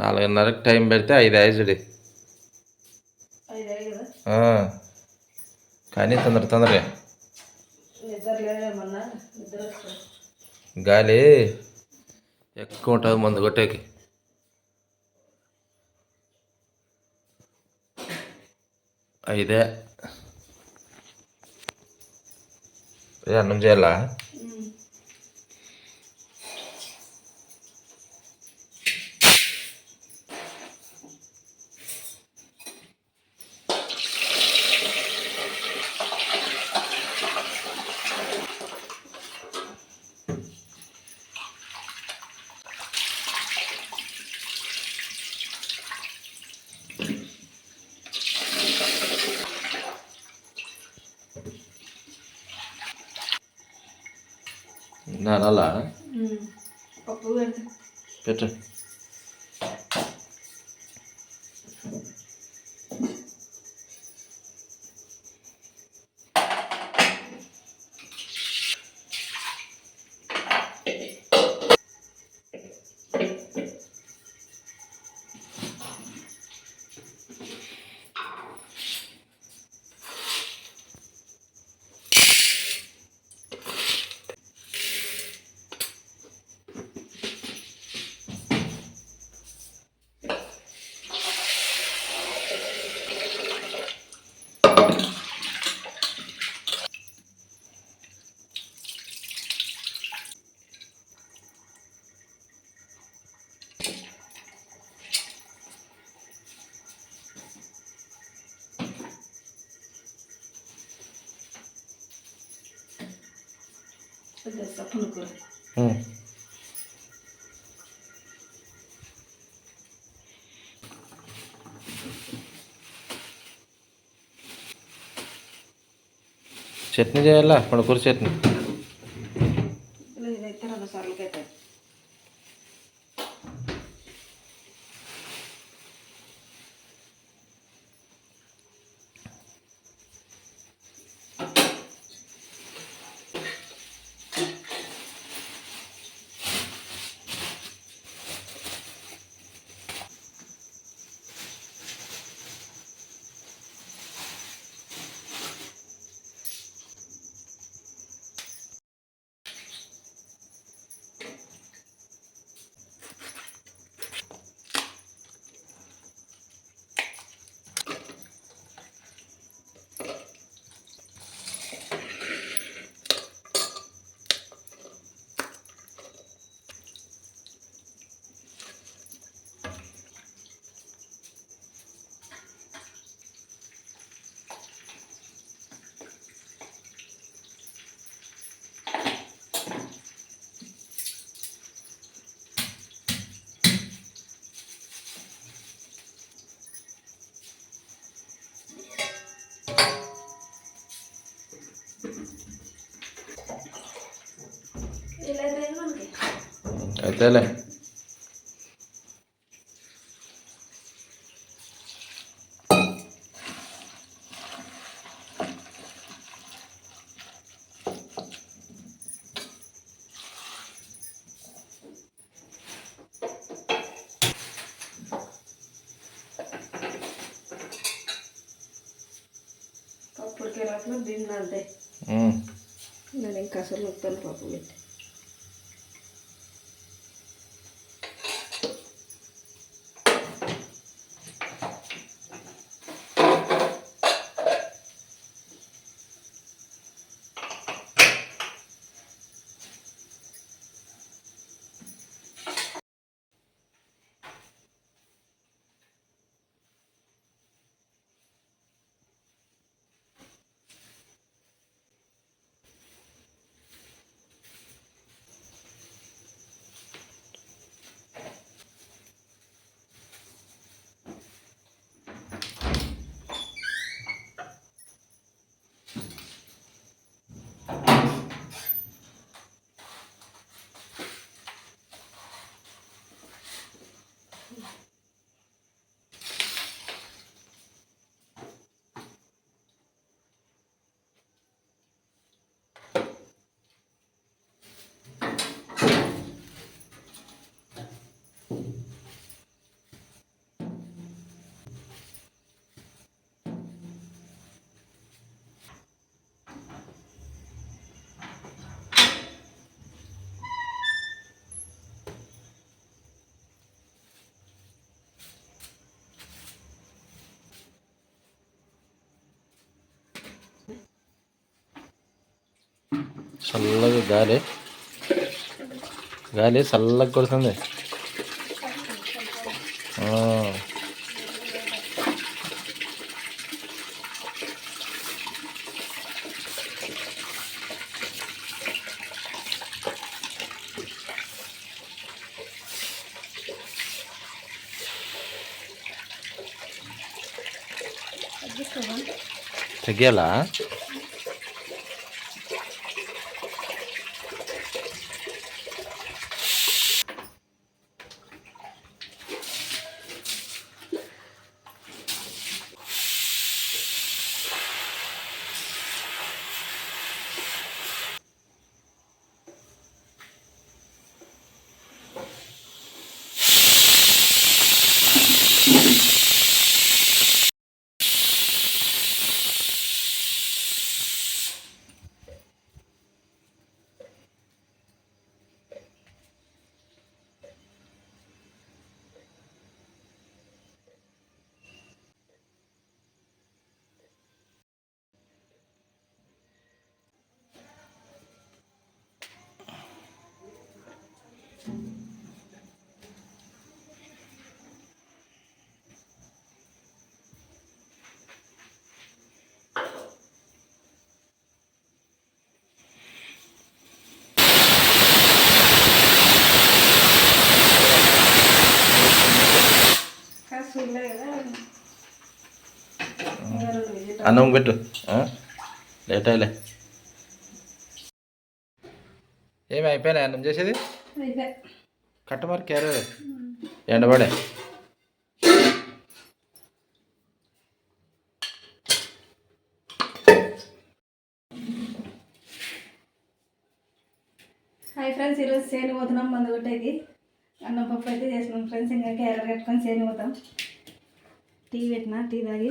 నాలుగున్నరకు time పెడితే ఐదు ఐదుడి. కానీ తొందర తొందరగా. గాలి ఎక్కువ ఉంటుంది మందు కొట్టేకి. ఐదే. అన్నం చేయాలా? నాలా పప్పు చేస్తా పునుకులు mm. చట్నీ చేయాలా? పడుకూర చట్నీ ఇదైతే రెండు సార్లకి అవుతుంది ఇలా అయితే మనకి అయితేలే పప్పుడికి రాకుండా దీన్ని ఉమ్. నేను ఇంకా అసలు నొప్పాను పప్పు పెట్టి. చల్లగా గాలి. గాలి చల్లగా కొడుతుంది. తగ్గేలా? అన్నం పెట్టు. లేట్ అయ్యలే ఏమి అయిపోయినాయి అన్నం చేసేది? అయితే కట్ట మరి క్యారే ఎండబడే హాయ్ ఫ్రెండ్స్ ఈరోజు సేను పోతున్నాం మందు కొట్టేది అన్నం పప్పు అయితే చేసినాం. ఫ్రెండ్స్ ఇంకా క్యారెట్ కట్టుకొని సేను పోతాం. టీ పెట్టిన టీ తాగి.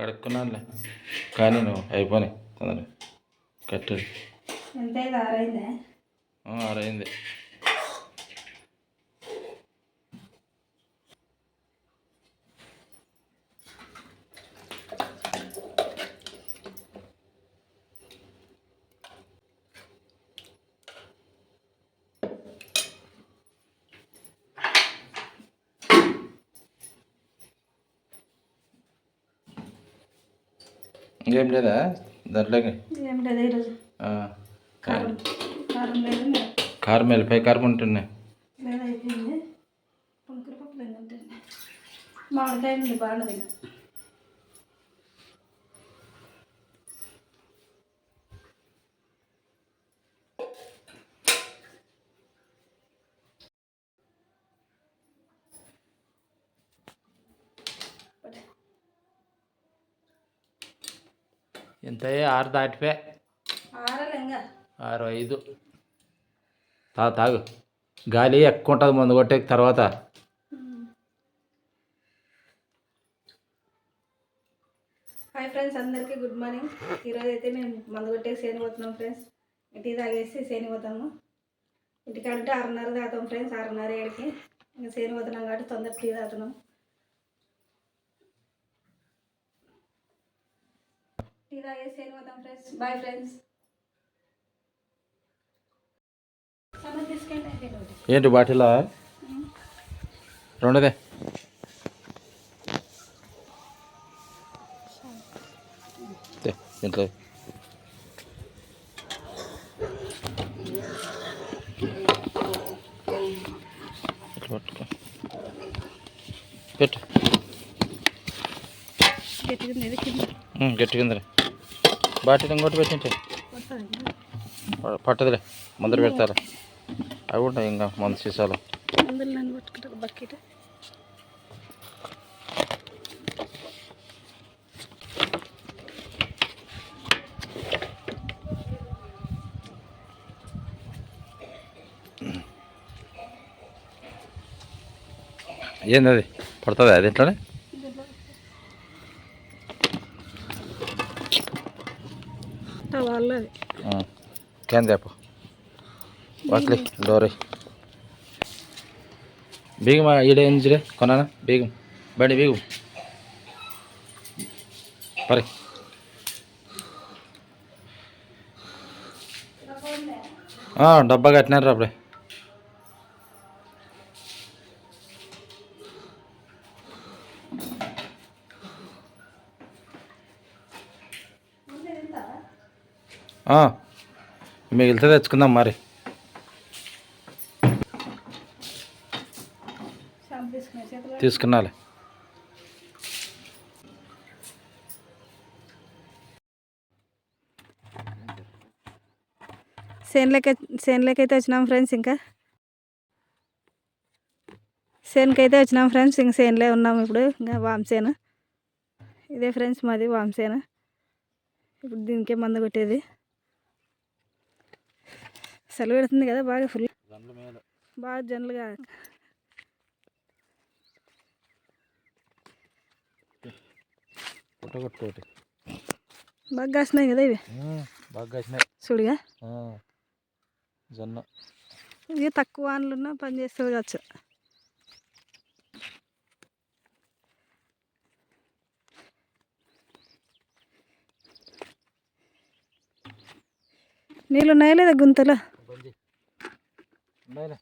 కడుక్కున్నానులే. కానీ నువ్వు అయిపోయినాయి తొందర కట్టు. ఎంత అయితే ఆరైందే. ఇంకేం లేదా? దాంట్లోకి? ఏం లేదు ఈరోజు? కారం కారం లేదు కారం వెళ్ళిపోయి కారం ఉంటున్నాయి. లేదు అయిపోయింది. పుంకర పప్పు లేదు ఉంటుంది మామిడికాయ ఉంది బాగుండదు ఇక ఎంత? ఆరు ఇంకా ఆరు ఐదు. తా తాగు. గాలి ఎక్కువ ఉంటుంది ముందు కొట్టే తర్వాత. హాయ్ ఫ్రెండ్స్ అందరికీ గుడ్ మార్నింగ్. ఈరోజు అయితే మేము మందు కొట్టేసి సేని పోతున్నాం ఫ్రెండ్స్. టీ తాగేసి సేని పోతాము. ఇంటికంటే ఆరున్నర తాగుతాం ఫ్రెండ్స్ ఆరున్నర ఏడుకి. ఇంకా సేని పోతున్నాం కాబట్టి తొందర టీ తాగుతున్నాం. టీ తాగేసి సేని పోతాం ఫ్రెండ్స్ బాయ్ ఫ్రెండ్స్ సమర్ తీసుకెళ్ళి అయిపోయింది ఒకటి ఏంటి బాటిలా రెండుదే తే, దీంట్లో ఇట్లా పట్టుకో పెట్టు గట్టిగా ఉంది కింద ఉమ్, గట్టిగా ఉందిలే బాటిల్ ఇంకోటి వస్తుంది పట్టదులే ముందర పెడతారా అవి ఉంటాయి ఇంకా మందు సీసాలు. బకెట్. ఏంది అది? పడుతుంది అది ఇంట్లోనే? క్యాన్ తేపు వాట్లీ డోరీ బీగం ఈడే నుంచిరే కొన్నానా బీగం బండి బీగం పరి డబ్బా కట్టినారు రా అప్పుడే ఆ, మిగిలితే తెచ్చుకుందాం మరి. షాంపూ తీసుకునే చేతులు తీసుకున్నాలే అయితే వచ్చినాం ఫ్రెండ్స్ ఇంకా. సేన్కి అయితే వచ్చినాం ఫ్రెండ్స్ ఇంకా సేన్లే ఉన్నాం ఇప్పుడు ఇంకా వామసేన. ఇదే ఫ్రెండ్స్ మాది వామసేన. ఇప్పుడు దీనికే మందు కొట్టేది. సెలవు పెడుతుంది కదా బాగా ఫుల్ బాగా జనరల్గా. పుట్టగొట్టుకోటి బాగా కాస్తున్నాయి కదా ఇవి? బాగా వచ్చినాయి చూడుగా. జొన్న. ఇవి తక్కువ వానలున్నా పని చేస్తుంది కావచ్చు. నీళ్ళు ఉన్నాయా లేదా గుంతలో? ఉన్నాయిలే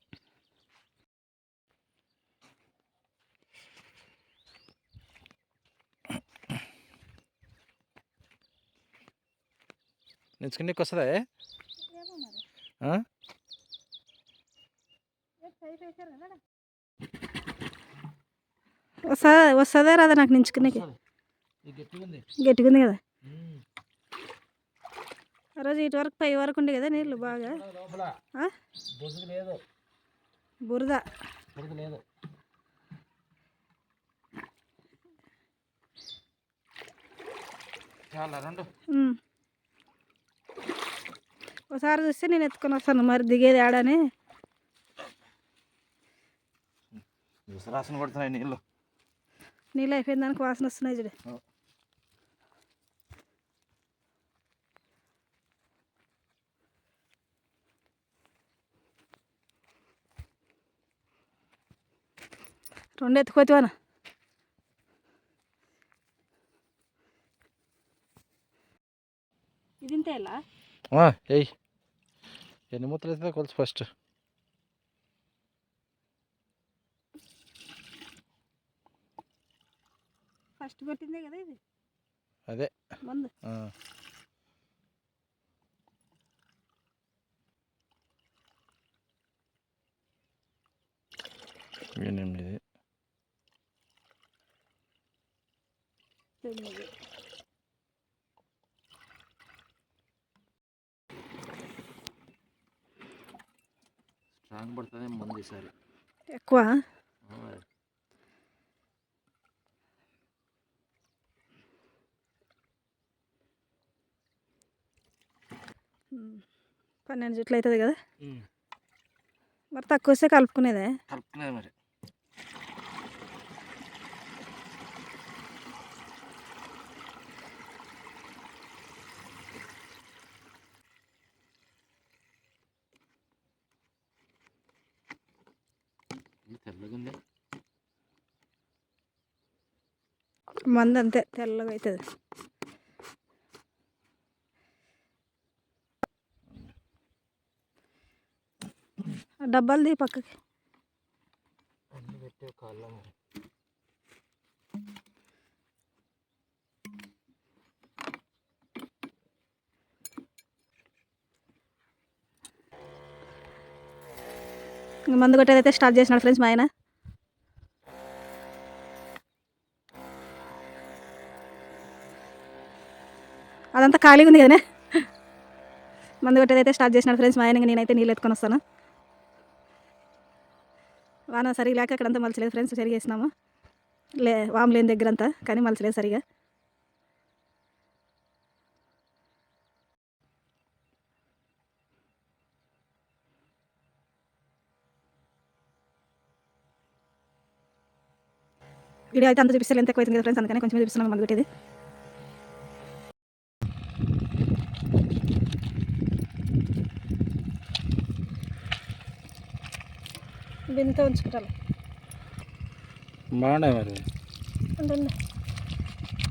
నెచ్చుకునేకి వస్తుందా వస్తుందా రాదా నాకు నించుకునేకి? ఇది గట్టిగా ఉంది కదా. ఆ రోజు ఇటు వరకు పై వరకు ఉండే కదా నీళ్ళు బాగా. బురద. లేదు. ఒకసారి చూస్తే నేను ఎత్తుకొని వస్తాను మరి దిగేది ఆడని. కొడుతున్నాయి నీళ్ళు. నీళ్ళు అయిపోయిన దానికి వాసన వస్తున్నాయి చూడు. రెండు ఎత్తుకోతావా ఇది ఇంతే ఇలా ఏయ్ ఎన్ని మూతలు అవుతుందో కొలుసు ఫస్ట్ ఫస్ట్ కొట్టిందే కదా ఇది అదే మందు. ఎనిమిది తొమ్మిది స్ట్రాంగ్ పడుతుంది ముందు ఈసారి. ఎక్కువ. పన్నెండు జుట్లు అవుతుంది కదా? మరి తక్కువ వస్తే కలుపుకునేదే? కలుపుకునేది మరి. ఇది తెల్లగా ఉంది మందు అంతే తెల్లగా అవుతుంది డబ్బాలు తీ పక్కకి మందు కొట్టేది అయితే మందు కొట్టేదైతే స్టార్ట్ చేసినాడు ఫ్రెండ్స్ మా ఆయన. అదంతా ఖాళీగా ఉంది కదనే? మందు కొట్టేది అయితే స్టార్ట్ చేసినాడు ఫ్రెండ్స్ మా ఆయన నేనైతే నీళ్ళు ఎత్తుకొని వస్తాను. వాన సరిగా లేక అక్కడంతా మలచలేదు ఫ్రెండ్స్ సరిగేసినాము లే వాము లేని దగ్గర అంతా కానీ మలచలేదు సరిగా. వీడియో అయితే అంత చూపిస్తే ఎంత ఎక్కువ అవుతుంది కదా ఫ్రెండ్స్ అందుకని కొంచెం చూపిస్తున్నాను మందు కొట్టేది బిందుతో ఉంచుకుంటాను. బాగున్నాయి మరి?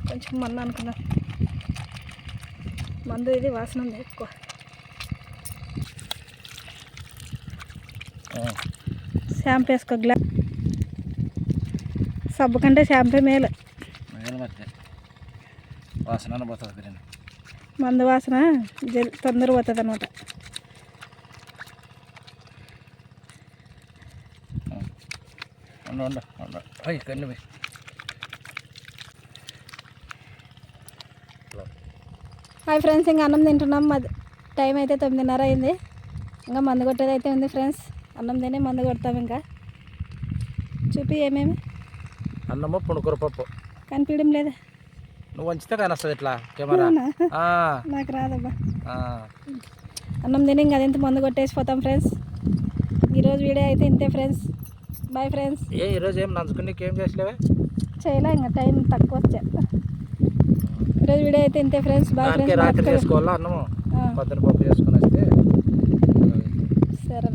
కొంచెం మంద అనుకున్నా. మందు ఇది వాసన ఉంది ఎక్కువ. ఆ, షాంపూ వేసుకో గ్లా సబ్బు కంటే షాంపూ మేలు. వాసన పోతుంది మందు వాసన జల్ తొందర పోతుంది అనమాట హాయ్ ఫ్రెండ్స్ ఇంకా అన్నం తింటున్నాం. మధ్య టైం అయితే తొమ్మిదిన్నర అయింది. ఇంకా మందు కొట్టేది అయితే ఉంది ఫ్రెండ్స్. అన్నం తిని మందు కొడతాం ఇంకా. చూపి ఏమేమి? అన్నము పుణుకూర పప్పు. కనిపించడం లేదా? నువ్వు వంచితే కానీ వస్తుంది ఇట్లా కెమెరా? ఆ, నాకు రాదబ్బా. ఆ. అన్నం తిని ఇంకా అదింత మందు కొట్టేసిపోతాం ఫ్రెండ్స్. ఈరోజు వీడియో అయితే ఇంతే ఫ్రెండ్స్. Bye friends. ఏ ఈరోజు ఏం నంచుకుని ఏం చేసలేవే చేయలే ఇంకా టైం తక్కువ వచ్చా. ఈరోజు వీడియో అయితే ఇంతే ఫ్రెండ్స్. బాయ్ దానికే ఫ్రెండ్స్ రాత్రి చేసుకోవాలా అన్నము? పొద్దున పప్పు చేసుకుని వస్తే సరే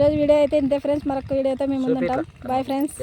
ఈరోజు వీడియో అయితే ఇంతే ఫ్రెండ్స్ మరొక వీడియోతో మేము ముందుంటాం బాయ్ ఫ్రెండ్స్